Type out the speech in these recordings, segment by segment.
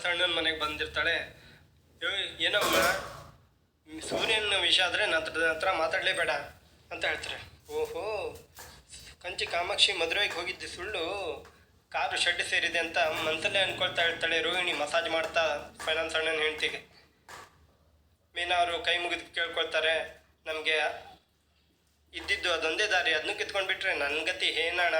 ಸಣ್ಣನ ಮನೆಗೆ ಬಂದಿರ್ತಾಳೆ. "ಏಯ್, ಏನಮ್ಮ ಸೂರ್ಯನ ವಿಷಯ ಆದರೆ ನನ್ನ ಹತ್ರ ಮಾತಾಡಲೇಬೇಡ ಅಂತ ಹೇಳ್ತಾರೆ. ಓಹೋ ಕಂಚಿ ಕಾಮಾಕ್ಷಿ ಮದುವೆಗೆ ಹೋಗಿದ್ದು ಸುಳ್ಳು. ಕಾರು ಶೆಡ್ ಸೇರಿದೆ ಅಂತ ಮನಸ್ಸಲ್ಲೇ ಅನ್ಕೊಳ್ತಾ ಇರ್ತಾಳೆ ರೋಹಿಣಿ ಮಸಾಜ್ ಮಾಡ್ತಾ ಫೈನಾನ್ಸ್ ಸಣ್ಣನ ಹೆಂಡ್ತಿಗೆ. ಮೀನಾ ಅವರು ಕೈ ಮುಗಿದು ಕೇಳ್ಕೊಳ್ತಾರೆ ನಮಗೆ ಇದ್ದಿದ್ದು ಅದೊಂದೇ ದಾರಿ ಅದನ್ನು ಕಿತ್ಕೊಂಡ್ಬಿಟ್ರೆ ನನ್ನ ಗತಿ ಏನಣ್ಣ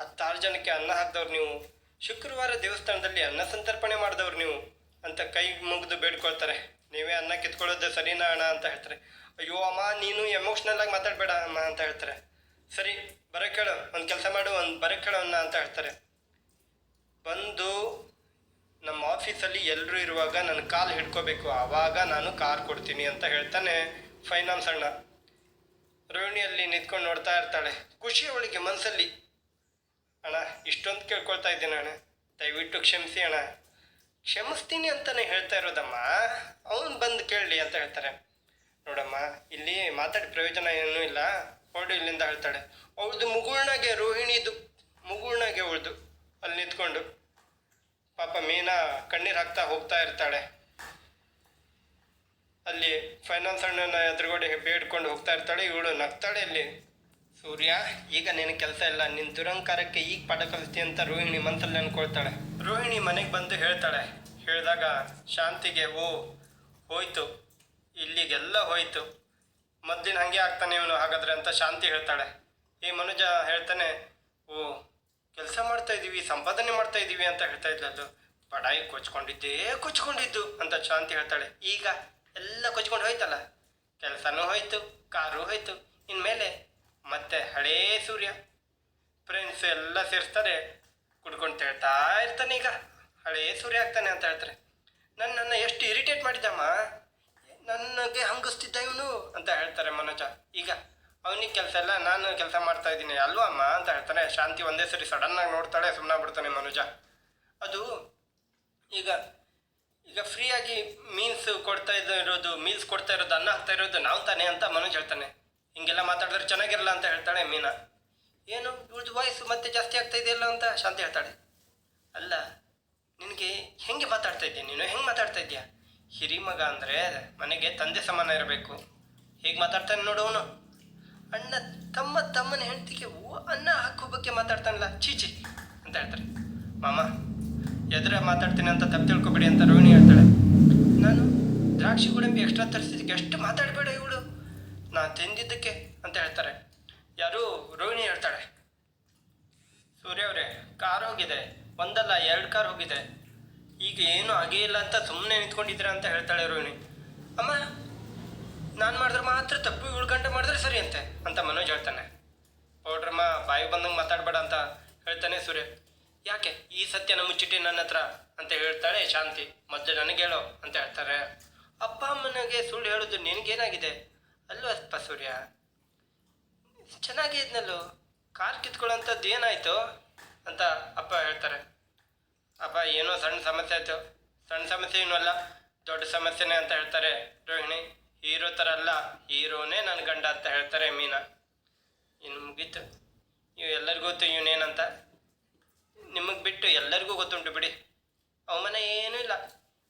ಹತ್ತಾರು ಜನಕ್ಕೆ ಅನ್ನ ಹಾಕ್ದವ್ರು ನೀವು. ಶುಕ್ರವಾರ ದೇವಸ್ಥಾನದಲ್ಲಿ ಅನ್ನ ಸಂತರ್ಪಣೆ ಮಾಡಿದವ್ರು ನೀವು ಅಂತ ಕೈ ಮುಗಿದು ಬೇಡ್ಕೊಳ್ತಾರೆ. ನೀವೇ ಅನ್ನ ಕಿತ್ಕೊಳ್ಳೋದು ಸರಿನಾ ಅಣ್ಣ ಅಂತ ಹೇಳ್ತಾರೆ. ಅಯ್ಯೋ ಅಮ್ಮ, ನೀನು ಎಮೋಷ್ನಲ್ ಆಗಿ ಮಾತಾಡಬೇಡ ಅಮ್ಮ ಅಂತ ಹೇಳ್ತಾರೆ. ಸರಿ, ಬರ ಕೇಳು, ಒಂದು ಕೆಲಸ ಮಾಡು, ಒಂದು ಬರ ಹೇಳು ಅಣ್ಣ ಅಂತ ಹೇಳ್ತಾರೆ. ಬಂದು ನಮ್ಮ ಆಫೀಸಲ್ಲಿ ಎಲ್ಲರೂ ಇರುವಾಗ ನನ್ನ ಕಾಲು ಹಿಡ್ಕೋಬೇಕು, ಆವಾಗ ನಾನು ಕಾರ್ ಕೊಡ್ತೀನಿ ಅಂತ ಹೇಳ್ತಾನೆ ಫೈನಾನ್ಸ್ ಅಣ್ಣ. ರೋಹಿಣಿಯಲ್ಲಿ ನಿಂತ್ಕೊಂಡು ನೋಡ್ತಾ ಇರ್ತಾಳೆ. ಖುಷಿ ಅವಳಿಗೆ ಮನಸ್ಸಲ್ಲಿ ಅಣ್ಣ, ಇಷ್ಟೊಂದು ಕೇಳ್ಕೊಳ್ತಾ ಇದ್ದೀನಿ ಅಣ್ಣ ದಯವಿಟ್ಟು ಕ್ಷಮಿಸಿ ಅಣ್ಣ. ಕ್ಷಮಿಸ್ತೀನಿ ಅಂತಾನೆ ಹೇಳ್ತಾ ಇರೋದಮ್ಮ. ಅವನು ಬಂದು ಕೇಳಲಿ ಅಂತ ಹೇಳ್ತಾರೆ. ನೋಡಮ್ಮ, ಇಲ್ಲಿ ಮಾತಾಡಿ ಪ್ರಯೋಜನ ಏನೂ ಇಲ್ಲ. ಹೊರಡು ಇಲ್ಲಿಂದ ಹೇಳ್ತಾಳೆ. ಅವಳದು ಮುಗುಳ್ನಾಗೆ ರೋಹಿಣಿದು, ಮುಗುಳ್ನಾಗೆ ಅವಳದು. ಅಲ್ಲಿ ನಿಂತ್ಕೊಂಡು. ಪಾಪ ಮೀನಾ ಕಣ್ಣೀರು ಹಾಕ್ತಾ ಹೋಗ್ತಾ ಇರ್ತಾಳೆ. ಅಲ್ಲಿ ಫೈನಾನ್ಸ್ ಅಣ್ಣನ ಎದುರುಗಡೆ ಬೇಡ್ಕೊಂಡು ಹೋಗ್ತಾ ಇರ್ತಾಳೆ. ಇವಳು ನಗ್ತಾಳೆ ಇಲ್ಲಿ. ಸೂರ್ಯ, ಈಗ ನಿನ್ನ ಕೆಲಸ ಇಲ್ಲ. ನಿನ್ನ ದುರಂಕಾರಕ್ಕೆ ಈಗ ಪಾಠ ಕಲಿಸ್ತಿ ಅಂತ ರೋಹಿಣಿ ಮನಸ್ಸಲ್ಲಿ ಅನ್ಕೊಳ್ತಾಳೆ. ರೋಹಿಣಿ ಮನೆಗೆ ಬಂದು ಹೇಳ್ತಾಳೆ. ಹೇಳಿದಾಗ, ಶಾಂತಿಗೆ ಓ, ಹೋಯ್ತು. ಇಲ್ಲಿಗೆಲ್ಲ ಹೋಯ್ತು. ಮದ್ದಿನ ಹಂಗೆ ಆಗ್ತಾನೆ ಇವನು, ಹಾಗಾದ್ರೆ ಅಂತ ಶಾಂತಿ ಹೇಳ್ತಾಳೆ. ಈ ಮನುಜ ಹೇಳ್ತಾನೆ, ಓ, ಕೆಲಸ ಮಾಡ್ತಾ ಇದ್ದೀವಿ ಸಂಪಾದನೆ ಮಾಡ್ತಾ ಇದ್ದೀವಿ ಅಂತ ಹೇಳ್ತಾ ಇದ್ದದ್ದು ಪಡಾಯಿ ಕೊಚ್ಕೊಂಡಿದ್ದೇ ಕೊಚ್ಕೊಂಡಿದ್ದು ಅಂತ ಶಾಂತಿ ಹೇಳ್ತಾಳೆ. ಈಗ ಎಲ್ಲ ಕೊಚ್ಕೊಂಡು ಹೋಯ್ತಲ್ಲ. ಕೆಲಸನೂ ಹೋಯ್ತು, ಕಾರು ಹೋಯ್ತು. ಇನ್ಮೇಲೆ ಮತ್ತೆ ಹಳೇ ಸೂರ್ಯ. ಫ್ರೆಂಡ್ಸ್ ಎಲ್ಲ ಸೇರಿಸ್ತಾರೆ, ಕುಡ್ಕೊಂಡು ತೇಳ್ತಾ ಇರ್ತಾನೆ ಈಗ. ಹಳೇ ಸೂರ್ಯ ಆಗ್ತಾನೆ ಅಂತ ಹೇಳ್ತಾರೆ. ನನ್ನನ್ನು ಎಷ್ಟು ಇರಿಟೇಟ್ ಮಾಡಿದ್ದಮ್ಮ ನನಗೆ ಹಂಗಿಸ್ತಿದ್ದ ಇವನು ಅಂತ ಹೇಳ್ತಾರೆ ಮನೋಜ. ಈಗ ಅವನಿಗೆ ಕೆಲಸ ಎಲ್ಲ ನಾನು ಕೆಲಸ ಮಾಡ್ತಾ ಇದ್ದೀನಿ. ಅಲ್ವಾ ಅಮ್ಮ? ಅಂತ ಹೇಳ್ತಾನೆ. ಶಾಂತಿ ಒಂದೇ ಸರಿ ಸಡನ್ನಾಗಿ ನೋಡ್ತಾಳೆ ಸುಮ್ಮನೆ ಬಿಡ್ತಾನೆ ಮನೋಜ. ಅದು ಈಗ ಈಗ ಫ್ರೀಯಾಗಿ ಮೀನ್ಸ್ ಕೊಡ್ತಾ ಇರೋದು ಮೀಲ್ಸ್ ಕೊಡ್ತಾ ಇರೋದು, ಅನ್ನ ಹಾಕ್ತಾ ಇರೋದು ನಾವು ತಾನೆ ಅಂತ ಮನೋಜ್ ಹೇಳ್ತಾನೆ. ಹಿಂಗೆಲ್ಲ ಮಾತಾಡಿದ್ರೆ ಚೆನ್ನಾಗಿರಲ್ಲ ಅಂತ ಹೇಳ್ತಾಳೆ ಮೀನಾ. ಏನು ಇವ್ರದ್ದು ವಾಯ್ಸ್ ಮತ್ತೆ ಜಾಸ್ತಿ ಆಗ್ತಾ ಇದೆಯಲ್ಲ ಅಂತ ಶಾಂತಿ ಹೇಳ್ತಾಳೆ. ಅಲ್ಲ, ನಿನಗೆ ಹೆಂಗೆ ಮಾತಾಡ್ತಾ ಇದ್ದೀಯ ನೀನು? ಹೆಂಗೆ ಮಾತಾಡ್ತಾ ಇದೀಯ? ಹಿರಿಮಗ ಅಂದರೆ ಮನೆಗೆ ತಂದೆ ಸಮಾನ ಇರಬೇಕು. ಹೇಗೆ ಮಾತಾಡ್ತಾನೆ ನೋಡು ಅವನು. ಅಣ್ಣ ತಮ್ಮ ತಮ್ಮನ ಹೆಂಡತಿಗೆ ಅನ್ನ ಹಾಕೋ ಬಗ್ಗೆ ಮಾತಾಡ್ತಾನಲ್ಲ ಚೀಚಿ ಅಂತ ಹೇಳ್ತಾರೆ. ಮಾಮ, ಎದುರ ಮಾತಾಡ್ತೀನಿ ಅಂತ ತಪ್ಪು ತಿಳ್ಕೊಬೇಡಿ ಅಂತ ರೋಹಿಣಿ ಹೇಳ್ತಾಳೆ. ನಾನು ದ್ರಾಕ್ಷಿ ಗೋಡಂಬಿ ಎಕ್ಸ್ಟ್ರಾ ತರಿಸಿದ್ದಕ್ಕೆ ಎಷ್ಟು ಮಾತಾಡಬೇಡ ಇವಳು. ನಾನು ತಿಂದಿದ್ದಕ್ಕೆ ಅಂತ ಹೇಳ್ತಾರೆ. ಯಾರು ರೋಹಿಣಿ ಹೇಳ್ತಾಳೆ. ಸೂರ್ಯ ಅವರೇ, ಕಾರ್ ಹೋಗಿದೆ. ಒಂದಲ್ಲ, ಎರಡು ಕಾರ್ ಹೋಗಿದೆ. ಈಗ ಏನು ಆಗೇ ಇಲ್ಲ ಅಂತ ಸುಮ್ಮನೆ ನಿಂತ್ಕೊಂಡಿದ್ದೀರಾ ಅಂತ ಹೇಳ್ತಾಳೆ ರೋಹಿಣಿ. ಅಮ್ಮ, ನಾನು ಮಾಡಿದ್ರೆ ಮಾತ್ರ ತಪ್ಪು ಉಳ್ಕಂಡ ಮಾಡಿದ್ರೆ ಸರಿ ಅಂತೆ, ಅಂತ ಮನೋಜ್ ಹೇಳ್ತಾನೆ. ಪೌಡ್ರಮ್ಮ ಬಾಯಿ ಬಂದಂಗೆ ಮಾತಾಡಬೇಡ ಅಂತ ಹೇಳ್ತಾನೆ ಸೂರ್ಯ. ಯಾಕೆ ಈ ಸತ್ಯನ ಚಿಟ್ಟಿ ನನ್ನ ಹತ್ರ ಅಂತ ಹೇಳ್ತಾಳೆ ಶಾಂತಿ. ಮೊದಲು ನನಗೆ ಹೇಳೋ ಅಂತ ಹೇಳ್ತಾರೆ. ಅಪ್ಪ ಅಮ್ಮನಿಗೆ ಸುಳ್ಳು ಹೇಳೋದು ನಿನಗೇನಾಗಿದೆ? ಅಲ್ವಪ್ಪ ಸೂರ್ಯ. ಚೆನ್ನಾಗೇ ಇದ್ನಲ್ಲೋ, ಕಾರ್ ಕಿತ್ಕೊಳ್ಳೋಂಥದ್ದು ಏನಾಯಿತು ಅಂತ ಅಪ್ಪ ಹೇಳ್ತಾರೆ. ಅಪ್ಪ, ಏನೋ ಸಣ್ಣ ಸಮಸ್ಯೆ ಆಯಿತು. ಸಣ್ಣ ಸಮಸ್ಯೆ ಏನೂ ಅಲ್ಲ, ದೊಡ್ಡ ಸಮಸ್ಯೆನೇ ಅಂತ ಹೇಳ್ತಾರೆ ರೋಹಿಣಿ. ಹೀರೋ ಥರ ಅಲ್ಲ, ಹೀರೋನೇ ನನ್ನ ಗಂಡ ಅಂತ ಹೇಳ್ತಾರೆ ಮೀನಾ. ಇನ್ನು ಮುಗೀತು. ಇವು ಎಲ್ಲರಿಗೂ ಗೊತ್ತು ಇವನೇನಂತ. ನಿಮಗೆ ಬಿಟ್ಟು ಎಲ್ಲರಿಗೂ ಗೊತ್ತುಂಟು ಬಿಡಿ. ಅವಮಾನ ಏನೂ ಇಲ್ಲ.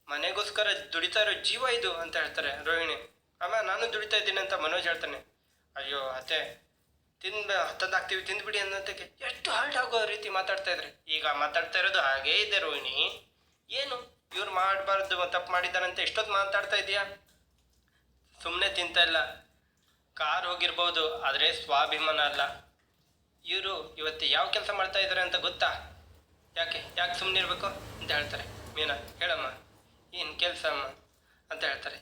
ಮನೆಗೋಸ್ಕರ ದುಡಿತಾ ಇರೋ ಜೀವ ಇದು ಅಂತ ಹೇಳ್ತಾರೆ ರೋಹಿಣಿ. ಅಮ್ಮ, ನಾನು ದುಡಿತಾ ಇದ್ದೀನಿ ಅಂತ ಮನೋಜ್ ಹೇಳ್ತಾನೆ. ಅಯ್ಯೋ, ಅತ್ತೆ ತಿಂದ ಹತ್ತದಾಗ್ತೀವಿ ತಿಂದ್ಬಿಡಿ ಅನ್ನೋದಕ್ಕೆ ಎಷ್ಟು ಹಾರ್ಟ್ ಆಗೋ ರೀತಿ ಮಾತಾಡ್ತಾ ಇದ್ರೆ. ಈಗ ಮಾತಾಡ್ತಾ ಇರೋದು ಹಾಗೇ ಇದೆ ರೋಹಿಣಿ. ಏನು? ಇವ್ರು ಮಾಡಬಾರ್ದು, ತಪ್ಪು ಮಾಡಿದ್ದಾರಂತೆ ಎಷ್ಟೊತ್ತು ಮಾತಾಡ್ತಾ ಇದೆಯಾ ಸುಮ್ಮನೆ ತಿಂತಾ ಇಲ್ಲ. ಕಾರ್ ಹೋಗಿರ್ಬೋದು, ಆದರೆ ಸ್ವಾಭಿಮಾನ ಅಲ್ಲ. ಇವರು ಇವತ್ತು ಯಾವ ಕೆಲಸ ಮಾಡ್ತಾ ಇದ್ದಾರೆ ಅಂತ ಗೊತ್ತಾ? ಯಾಕೆ ಯಾಕೆ ಸುಮ್ಮನೆ ಇರಬೇಕು ಅಂತ ಹೇಳ್ತಾರೆ. ಮೀನಾ, ಹೇಳಮ್ಮ, ಏನು ಕೆಲಸ ಅಮ್ಮ ಅಂತ ಹೇಳ್ತಾರೆ.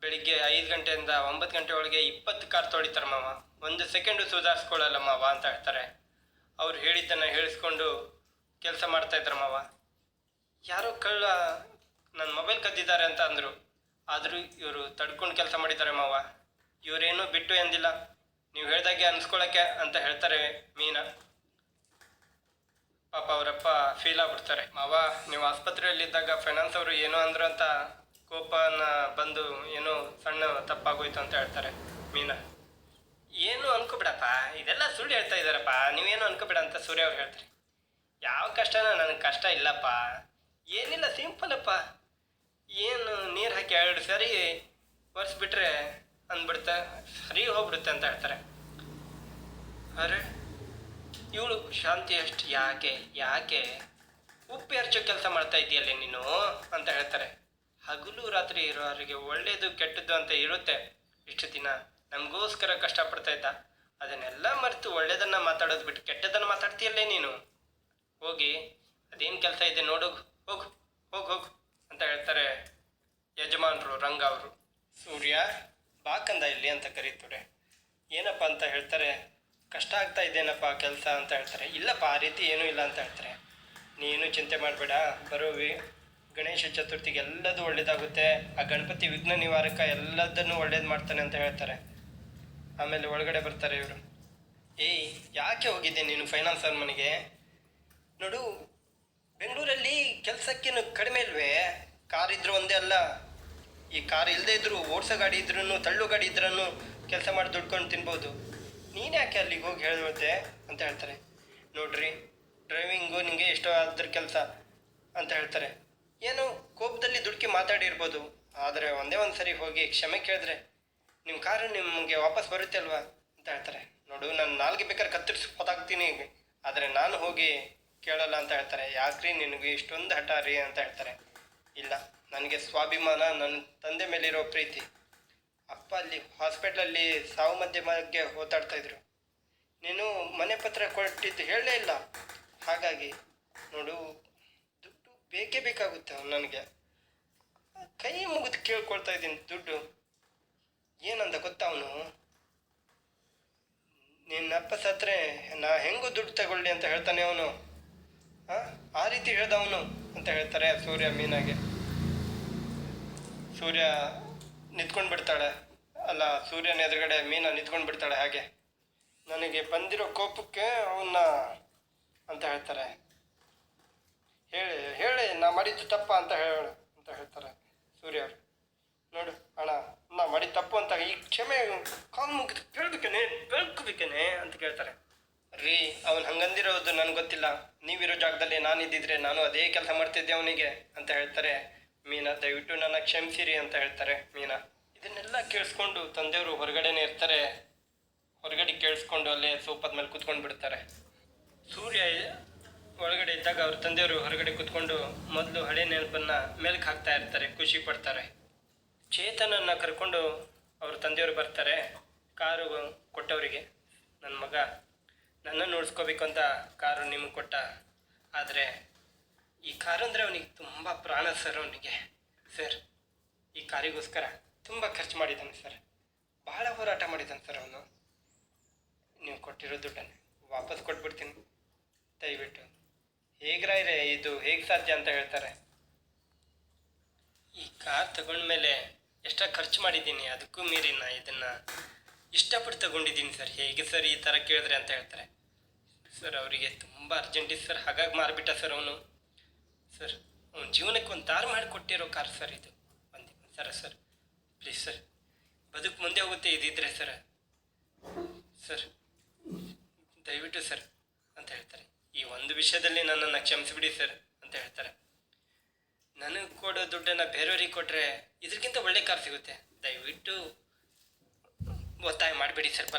ಬೆಳಿಗ್ಗೆ ಐದು ಗಂಟೆಯಿಂದ ಒಂಬತ್ತು ಗಂಟೆ ಒಳಗೆ ಇಪ್ಪತ್ತು ಕಾರ್ ತೊಳಿತಾರೆ ಮಾವ. ಒಂದು ಸೆಕೆಂಡು ಸುಧಾರಿಸ್ಕೊಳ್ಳಲ್ಲ ಮಾವ ಅಂತ ಹೇಳ್ತಾರೆ. ಅವ್ರು ಹೇಳಿದ್ದನ್ನು ಹೇಳಿಸ್ಕೊಂಡು ಕೆಲಸ ಮಾಡ್ತಾ ಇದ್ದಾರೆ ಮಾವ. ಯಾರೋ ಕಳ್ಳ ನನ್ನ ಮೊಬೈಲ್ ಕದ್ದಿದ್ದಾರೆ ಅಂತ ಅಂದರು. ಆದರೂ ಇವರು ತಡ್ಕೊಂಡು ಕೆಲಸ ಮಾಡಿದ್ದಾರೆ ಮಾವ. ಇವರೇನೂ ಬಿಟ್ಟು ಎಂದಿಲ್ಲ. ನೀವು ಹೇಳ್ದಾಗೆ ಅನ್ಸ್ಕೊಳಕ್ಕೆ ಅಂತ ಹೇಳ್ತಾರೆ ಮೀನಾ. ಪಾಪ ಅವರಪ್ಪ ಫೀಲ್ ಆಗ್ಬಿಡ್ತಾರೆ. ಮಾವ, ನೀವು ಆಸ್ಪತ್ರೆಯಲ್ಲಿದ್ದಾಗ ಫೈನಾನ್ಸ್ ಅವರು ಏನೋ ಅಂದ್ರು ಅಂತ ಕೋಪನ ಬಂದು ಏನೋ ಸಣ್ಣ ತಪ್ಪಾಗೋಯ್ತು ಅಂತ ಹೇಳ್ತಾರೆ ಮೀನಾ. ಏನು ಅನ್ಕೋಬಿಡಪ್ಪ, ಇದೆಲ್ಲ ಸುಳ್ಳು ಹೇಳ್ತಾ ಇದ್ದಾರಪ್ಪ, ನೀವೇನು ಅನ್ಕೋಬೇಡ ಅಂತ ಸೂರ್ಯ ಅವ್ರು ಹೇಳ್ತಾರೆ. ಯಾವ ಕಷ್ಟನೂ ನನಗೆ ಕಷ್ಟ ಇಲ್ಲಪ್ಪ, ಏನಿಲ್ಲ ಸಿಂಪಲ್ ಸಿಂಪಲಪ್ಪ ಏನು ನೀರು ಹಾಕಿ ಎರಡು ಸರಿ ಒರೆಸ್ಬಿಟ್ರೆ ಅಂದ್ಬಿಡುತ್ತೆ, ಸರಿ ಹೋಗ್ಬಿಡುತ್ತೆ ಅಂತ ಹೇಳ್ತಾರೆ. ಅರೆ, ಇವಳು ಶಾಂತಿ ಅಷ್ಟು ಯಾಕೆ ಯಾಕೆ ಉಪ್ಪು ಎರಚೋ ಕೆಲಸ ಮಾಡ್ತಾ ಇದೆಯಲ್ಲ ನೀನು ಅಂತ ಹೇಳ್ತಾರೆ. ಹಗಲು ರಾತ್ರಿ ಇರೋರಿಗೆ ಒಳ್ಳೇದು, ಕೆಟ್ಟದ್ದು ಅಂತ ಇರುತ್ತೆ. ಇಷ್ಟು ದಿನ ನಮಗೋಸ್ಕರ ಕಷ್ಟಪಡ್ತಾ ಇದ್ದ. ಅದನ್ನೆಲ್ಲ ಮರೆತು ಒಳ್ಳೆಯದನ್ನು ಮಾತಾಡೋದು ಬಿಟ್ಟು ಕೆಟ್ಟದನ್ನ ಮಾತಾಡ್ತೀಯಲ್ಲೇ ನೀನು? ಹೋಗಿ, ಅದೇನು ಕೆಲಸ ಇದೆ ನೋಡು, ಹೋಗು ಹೋಗು ಹೋಗು ಅಂತ ಹೇಳ್ತಾರೆ ಯಜಮಾನರು, ರಂಗ ಅವರು. ಸೂರ್ಯ ಬಾಕಂದ ಇಲ್ಲಿ ಅಂತ ಕರೀತಾರೆ ಏನಪ್ಪ ಅಂತ ಹೇಳ್ತಾರೆ, ಕಷ್ಟ ಆಗ್ತಾ ಇದೇನಪ್ಪ ಕೆಲಸ? ಅಂತ ಹೇಳ್ತಾರೆ. ಇಲ್ಲಪ್ಪ, ಆ ರೀತಿ ಏನೂ ಇಲ್ಲ ಅಂತ ಹೇಳ್ತಾರೆ. ನೀನು ಚಿಂತೆ ಮಾಡಬೇಡ, ಬರೋವಿ. ಗಣೇಶ ಚತುರ್ಥಿಗೆ ಎಲ್ಲದೂ ಒಳ್ಳೇದಾಗುತ್ತೆ, ಆ ಗಣಪತಿ ವಿಘ್ನ ನಿವಾರಕ ಎಲ್ಲದನ್ನು ಒಳ್ಳೇದು ಮಾಡ್ತಾನೆ ಅಂತ ಹೇಳ್ತಾರೆ. ಆಮೇಲೆ ಒಳಗಡೆ ಬರ್ತಾರೆ ಇವರು. ಏಯ್, ಯಾಕೆ ಹೋಗಿದ್ದೆ ನೀನು ಫೈನಾನ್ಸ್ ಅವ್ರ ಮನೆಗೆ? ನೋಡು, ಬೆಂಗಳೂರಲ್ಲಿ ಕೆಲಸಕ್ಕೇನು ಕಡಿಮೆ ಇಲ್ವೇ? ಕಾರ್ ಇದ್ರು ಒಂದೇ ಅಲ್ಲ. ಈ ಕಾರ್ ಇಲ್ಲದೆ ಇದ್ರು, ಓಡಿಸೋ ಗಾಡಿ ಇದ್ರೂ ತಳ್ಳು ಗಾಡಿ ಇದ್ರೂ ಕೆಲಸ ಮಾಡಿ ದುಡ್ಕೊಂಡು ತಿನ್ಬೋದು. ನೀನು ಯಾಕೆ ಅಲ್ಲಿಗೆ ಹೋಗಿ ಹೇಳ್ಬೋದೆ ಅಂತ ಹೇಳ್ತಾರೆ. ನೋಡ್ರಿ ಡ್ರೈವಿಂಗು ನಿಮಗೆ ಎಷ್ಟೋ ಆದ್ರ ಕೆಲಸ ಅಂತ ಹೇಳ್ತಾರೆ. ಏನು ಕೋಪದಲ್ಲಿ ದುಡುಕಿ ಮಾತಾಡಿರ್ಬೋದು, ಆದರೆ ಒಂದೇ ಒಂದು ಸರಿ ಹೋಗಿ ಕ್ಷಮೆ ಕೇಳಿದ್ರೆ ನಿಮ್ಮ ಕಾರು ನಿಮಗೆ ವಾಪಸ್ ಬರುತ್ತೆ ಅಲ್ವಾ ಅಂತ ಹೇಳ್ತಾರೆ. ನೋಡು, ನಾನು ನಾಲ್ಗೆ ಬೇಕಾದ್ರೆ ಕತ್ತರಿಸಿ ಆದರೆ ನಾನು ಹೋಗಿ ಕೇಳಲ್ಲ ಅಂತ ಹೇಳ್ತಾರೆ. ಯಾಕ್ರಿ ನಿನಗೆ ಇಷ್ಟೊಂದು ಹಠ ರೀ ಅಂತ ಹೇಳ್ತಾರೆ. ಇಲ್ಲ, ನನಗೆ ಸ್ವಾಭಿಮಾನ ನನ್ನ ತಂದೆ ಮೇಲಿರೋ ಪ್ರೀತಿ. ಅಪ್ಪ ಅಲ್ಲಿ ಹಾಸ್ಪಿಟ್ಲಲ್ಲಿ ಸಾವು ಮಧ್ಯೆ ಬಗ್ಗೆ ಇದ್ರು. ನೀನು ಮನೆ ಪತ್ರ ಕೊಟ್ಟಿದ್ದು ಹೇಳಲೇ ಇಲ್ಲ. ಹಾಗಾಗಿ ನೋಡು ಬೇಕೇ ಬೇಕಾಗುತ್ತೆ ನನಗೆ. ಕೈ ಮುಗಿದು ಕೇಳ್ಕೊಳ್ತಾ ಇದ್ದೀನಿ ದುಡ್ಡು. ಏನಂದ ಗೊತ್ತಾ ಅವನು? ನಿನ್ನ ಅಪ್ಪ ಸತ್ರೆ, ನಾ ಹೆಂಗು ದುಡ್ಡು ತಗೊಳ್ಳಿ ಅಂತ ಹೇಳ್ತಾನೆ ಅವನು. ಆ ರೀತಿ ಹೇಳ್ದ ಅವನು ಅಂತ ಹೇಳ್ತಾರೆ ಸೂರ್ಯ ಮೀನಾಗೆ. ಸೂರ್ಯ ನಿಂತ್ಕೊಂಡು ಬಿಡ್ತಾಳೆ. ಅಲ್ಲ, ಸೂರ್ಯನ ಎದುರುಗಡೆ ಮೀನ ನಿಂತ್ಕೊಂಡು ಬಿಡ್ತಾಳೆ ಹಾಗೆ. ನನಗೆ ಬಂದಿರೋ ಕೋಪಕ್ಕೆ ಅವನ್ನ ಅಂತ ಹೇಳ್ತಾರೆ. ಹೇಳಿ ಹೇಳಿ ನಾ ಮಾಡಿದ್ದು ತಪ್ಪ ಅಂತ ಹೇಳೋಣ ಅಂತ ಹೇಳ್ತಾರೆ ಸೂರ್ಯ ಅವರು. ನೋಡು ಅಣ್ಣ, ನಾ ಮಾಡಿದ ತಪ್ಪು ಅಂತ ಈ ಕ್ಷಮೆ ಕಾಲು ಮುಗಿದು ಕೇಳ್ಬೇಕೇನೆ ಬೆಳ್ಕೋಬೇಕೇನೆ ಅಂತ ಕೇಳ್ತಾರೆ. ರೀ, ಅವನು ಹಂಗಂದಿರೋದು ನನಗೆ ಗೊತ್ತಿಲ್ಲ. ನೀವಿರೋ ಜಾಗದಲ್ಲಿ ನಾನು ಇದ್ದಿದ್ರೆ ನಾನು ಅದೇ ಕೆಲಸ ಮಾಡ್ತಿದ್ದೆ ಅವನಿಗೆ ಅಂತ ಹೇಳ್ತಾರೆ. ಮೀನಾ, ದಯವಿಟ್ಟು ನನ್ನ ಕ್ಷಮಿಸಿರಿ ಅಂತ ಹೇಳ್ತಾರೆ ಮೀನಾ. ಇದನ್ನೆಲ್ಲ ಕೇಳಿಸ್ಕೊಂಡು ತಂದೆಯವರು ಹೊರಗಡೆನೇ ಇರ್ತಾರೆ. ಹೊರಗಡೆ ಕೇಳಿಸ್ಕೊಂಡು ಅಲ್ಲೇ ಸೋಪದ ಮೇಲೆ ಕುತ್ಕೊಂಡು ಬಿಡ್ತಾರೆ ಸೂರ್ಯ ಒಳಗಡೆ ಇದ್ದಾಗ ಅವ್ರ ತಂದೆಯವರು ಹೊರಗಡೆ ಕುತ್ಕೊಂಡು ಮೊದಲು ಹಳೆ ನೆನಪನ್ನ ಮೇಲ್ಕ್ ಹಾಕ್ತಾ ಇರ್ತಾರೆ, ಖುಷಿ ಪಡ್ತಾರೆ. ಚೇತನನ್ನ ಕರ್ಕೊಂಡು ಅವ್ರ ತಂದೆಯವರು ಬರ್ತಾರೆ, ಕಾರು ಕೊಟ್ಟವರಿಗೆ. ನನ್ನ ಮಗ, ನನ್ನನ್ನು ನೋಡ್ಸ್ಕೋಬೇಕು ಅಂತ ಕಾರು ನಿಮಗೆ ಕೊಟ್ಟ. ಆದರೆ ಈ ಕಾರು ಅಂದರೆ ಅವನಿಗೆ ತುಂಬ ಪ್ರಾಣ ಸರ್ ಅವನಿಗೆ. ಸರ್, ಈ ಕಾರಿಗೋಸ್ಕರ ತುಂಬ ಖರ್ಚು ಮಾಡಿದ್ದಾನೆ ಸರ್. ಬಹಳ ಹೋರಾಟ ಮಾಡಿದ್ದಾನೆ ಸರ್ ಅವನು. ನೀವು ಕೊಟ್ಟಿರೋ ದುಡ್ಡನ್ನು ವಾಪಸ್ ಕೊಟ್ಬಿಡ್ತೀನಿ. ದಯವಿಟ್ಟು. ಹೇಗ್ರಾಯ್ರೆ ಇದು? ಹೇಗೆ ಸಾಧ್ಯ ಅಂತ ಹೇಳ್ತಾರೆ? ಈ ಕಾರ್ ತಗೊಂಡ್ಮೇಲೆ ಎಷ್ಟ ಖರ್ಚು ಮಾಡಿದ್ದೀನಿ. ಅದಕ್ಕೂ ಮೀರಿ ಇದನ್ನ ಇಷ್ಟಪಟ್ಟು ತಗೊಂಡಿದ್ದೀನಿ ಸರ್. ಹೇಗೆ ಸರ್ ಈ ಥರ ಕೇಳಿದ್ರೆ ಅಂತ ಹೇಳ್ತಾರೆ. ಸರ್, ಅವರಿಗೆ ತುಂಬ ಅರ್ಜೆಂಟ್ ಇದೆ ಸರ್. ಹಾಗಾಗಿ ಮಾರಿಬಿಟ್ಟ ಸರ್ ಅವನು. ಸರ್, ಅವನ ಜೀವನಕ್ಕೆ ಒಂದು ಮಾಡಿ ಕೊಟ್ಟಿರೋ ಕಾರ್ ಸರ್ ಇದು. ಒಂದು ಸರ ಸರ್. ಪ್ಲೀಸ್ ಸರ್, ಬದುಕು ಮುಂದೆ ಹೋಗುತ್ತೆ ಇದಿದ್ರೆ ಸರ್. ಸರ್, ದಯವಿಟ್ಟು ಸರ್ ಅಂತ ಹೇಳ್ತಾರೆ. ಈ ಒಂದು ವಿಷಯದಲ್ಲಿ ನನ್ನನ್ನು ಕ್ಷಮಿಸಿಬಿಡಿ ಸರ್ ಅಂತ ಹೇಳ್ತಾರೆ. ನನಗೆ ಕೊಡೋ ದುಡ್ಡನ್ನು ಬೇರೆಯವ್ರಿಗೆ ಕೊಟ್ಟರೆ ಇದಕ್ಕಿಂತ ಒಳ್ಳೆ ಕಾರ್ ಸಿಗುತ್ತೆ. ದಯವಿಟ್ಟು ಒತ್ತಾಯ ಮಾಡಬೇಡಿ ಸರ್.